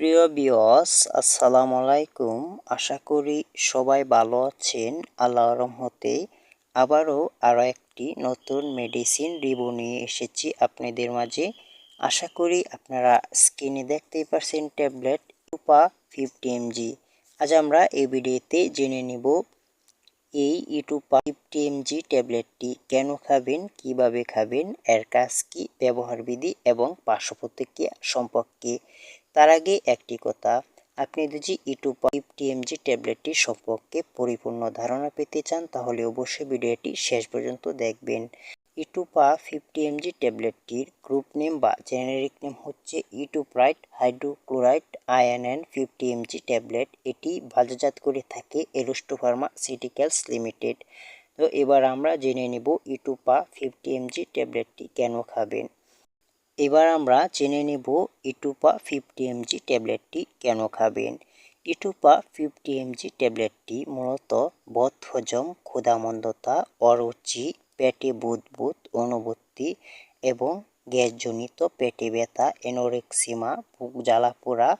প্রিয় বিয়স আসসালামু আলাইকুম। আশা করি সবাই ভালো আছেন। আল্লাহর রহমতে আবারও আরও একটি নতুন মেডিসিন রিভিউ নিয়ে এসেছি আপনাদের মাঝে। আশা করি আপনারা স্ক্রিনে দেখতেই পারছেন ট্যাবলেট টুপা ফিফটি এমজি আজ আমরা এই ভিডিওতে জেনে নিব, এই ইটুপা ফিফটি এমজি ট্যাবলেটটি কেন খাবেন, কীভাবে খাবেন, এর কাজ কী ব্যবহার বিধি এবং পার্শ্ব প্রতিক্রিয়া সম্পর্কে। তার আগে একটি কথা। আপনি যদি ইটুপা ফিফটি এমজি ট্যাবলেটটি সম্পর্কে পরিপূর্ণ ধারণা পেতে চান, তাহলে অবশ্যই ভিডিওটি শেষ পর্যন্ত দেখবেন। ইটুপা ফিফটি এমজি ট্যাবলেটটির গ্রুপ নেম বা জেনারিক নেম হচ্ছে itopride hydrochloride and fifty MG tablet. এটি বাজারজাত করে থাকে এরোস্টো ফার্মাসিউটিক্যালস লিমিটেড। তো এবার আমরা জেনে নেব ইটুপা ফিফটি এমজি ট্যাবলেটটি কেন খাবেন। এবার আমরা জেনে নেব ইটুপা ফিফটি এমজি ট্যাবলেটটি কেন খাবেন? ইটুপা ফিফটি এমজি ট্যাবলেটটি মূলত বদ হজম ক্ষুধামন্দতা, অরুচি, পেটে বুদবুদ অনুভূতি এবং গ্যাসজনিত পেটে ব্যথা, এনোরেক্সিমা, বুক জ্বালাপোড়া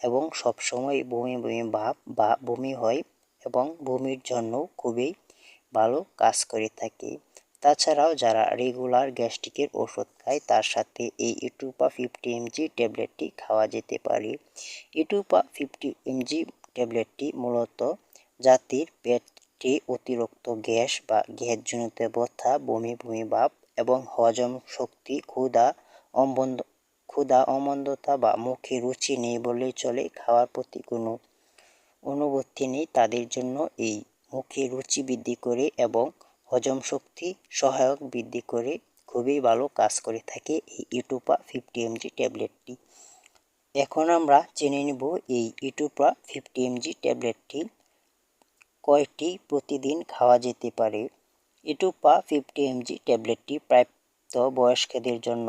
এবং সবসময় বমি বমি ভাব বা বমি হয় এবং বমির জন্য খুবই ভালো কাজ করে থাকে। তাছাড়াও যারা রেগুলার গ্যাস্ট্রিকের ওষুধ খায়, তার সাথে এই ইটুপা ফিফটি এমজি ট্যাবলেটটি খাওয়া যেতে পারে। ইটুপা ফিফটি এমজি ট্যাবলেটটি মূলত জাতির পেটে অতিরিক্ত গ্যাস বা গ্যাসজনিত ব্যথা, বমি বমি ভাব এবং হজম শক্তি, ক্ষুধা, অম্বন্ধ, ক্ষুধা, অমন্দতা বা মুখে রুচি নেই বললেই চলে, খাওয়ার প্রতি কোনো অনুভূতি নেই। তাদের জন্য এই মুখে রুচি বৃদ্ধি করে এবং হজম শক্তি সহায়ক বৃদ্ধি করে খুবই ভালো কাজ করে থাকে এই ইউটুপা ফিফটি এমজি ট্যাবলেটটি। এখন আমরা জেনে নেব এই ইউটুপা ফিফটি এমজি ট্যাবলেটটি কয়টি প্রতিদিন খাওয়া যেতে পারে। ইটুপা ফিফটি এমজি ট্যাবলেটটি প্রাপ্ত বয়স্কদের জন্য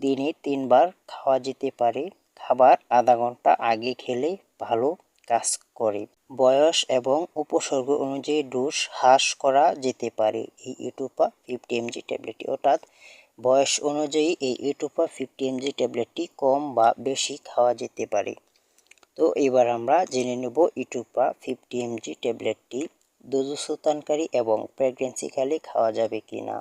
দিনে তিনবার খাওয়া যেতে পারে। খাবার আধা ঘণ্টা আগে খেলে ভালো কাজ করে। বয়স এবং উপসর্গ অনুযায়ী ডোজ হ্রাস করা যেতে পারে। এই ইউটুপা ফিফটি এমজি ট্যাবলেটটি অর্থাৎ বয়স অনুযায়ী এই ইউটুপা ফিফটি এমজি ট্যাবলেটটি কম বা বেশি খাওয়া যেতে পারে। তো এবার আমরা জেনে নেব ইটুপা ফিফটি এমজি ট্যাবলেটটি দুধস্থানকারী এবং প্রেগনেন্সিকালে খাওয়া যাবে কি না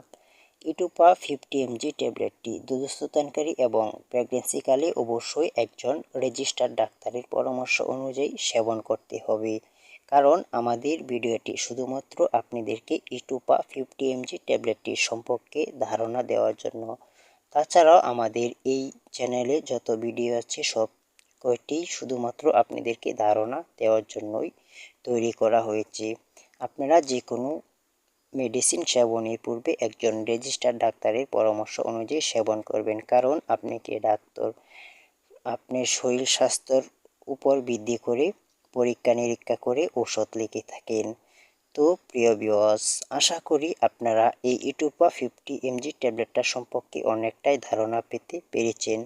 ইটুপা ফিফটি এমজি ট্যাবলেটটি দুধস্থানকারী এবং প্রেগনেন্সিকালে অবশ্যই একজন রেজিস্টার্ড ডাক্তারের পরামর্শ অনুযায়ী সেবন করতে হবে। কারণ আমাদের ভিডিওটি শুধুমাত্র আপনাদেরকে ইটুপা ফিফটি এমজি ট্যাবলেটটি সম্পর্কে ধারণা দেওয়ার জন্য। তাছাড়াও আমাদের এই চ্যানেলে যত ভিডিও আছে সব কয়টি শুধুমাত্র আপনাদেরকে ধারণা দেওয়ার জন্যই তৈরি করা হয়েছে। আপনারা যে কোনো মেডিসিন সেবনের পূর্বে একজন রেজিস্টার ডাক্তারের পরামর্শ অনুযায়ী সেবন করবেন। কারণ আপনি কি ডাক্তার? আপনার শরীর স্বাস্থ্যর উপর বৃদ্ধি করে পরীক্ষা নিরীক্ষা করে ওষুধ লিখে থাকেন। তো প্রিয় বিওয়াস আশা করি আপনারা এই ইটুপা ফিফটি এমজি ট্যাবলেটটা সম্পর্কে অনেকটাই ধারণা পেতে পেরেছেন।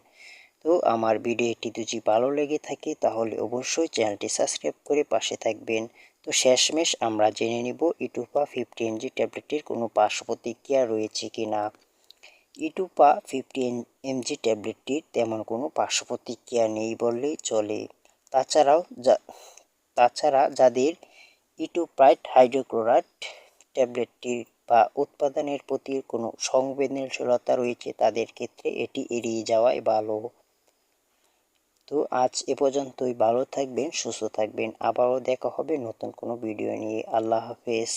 তো আমার ভিডিওটি যদি ভালো লেগে থাকে, তাহলে অবশ্যই চ্যানেলটি সাবস্ক্রাইব করে পাশে থাকবেন। তো শেষমেশ আমরা জেনে নিব ইটুপা ফিফটি এমজি ট্যাবলেটটির কোনো পার্শ্ব প্রতিক্রিয়া রয়েছে কি না। ইটুপা ফিফটি এমজি ট্যাবলেটটির তেমন কোনো পার্শ্ব প্রতিক্রিয়া নেই বললেই চলে। তাছাড়াও যা, তাছাড়া যাদের ইটুপ্রাইট হাইড্রোক্লোরাইড ট্যাবলেটটির বা উৎপাদনের প্রতি কোনো সংবেদনশীলতা রয়েছে, তাদের ক্ষেত্রে এটি এড়িয়ে যাওয়াই ভালো। তো আজ এ পর্যন্তই। ভালো থাকবেন, সুস্থ থাকবেন। আবারও দেখা হবে নতুন কোনো ভিডিও নিয়ে। আল্লাহ হাফেজ।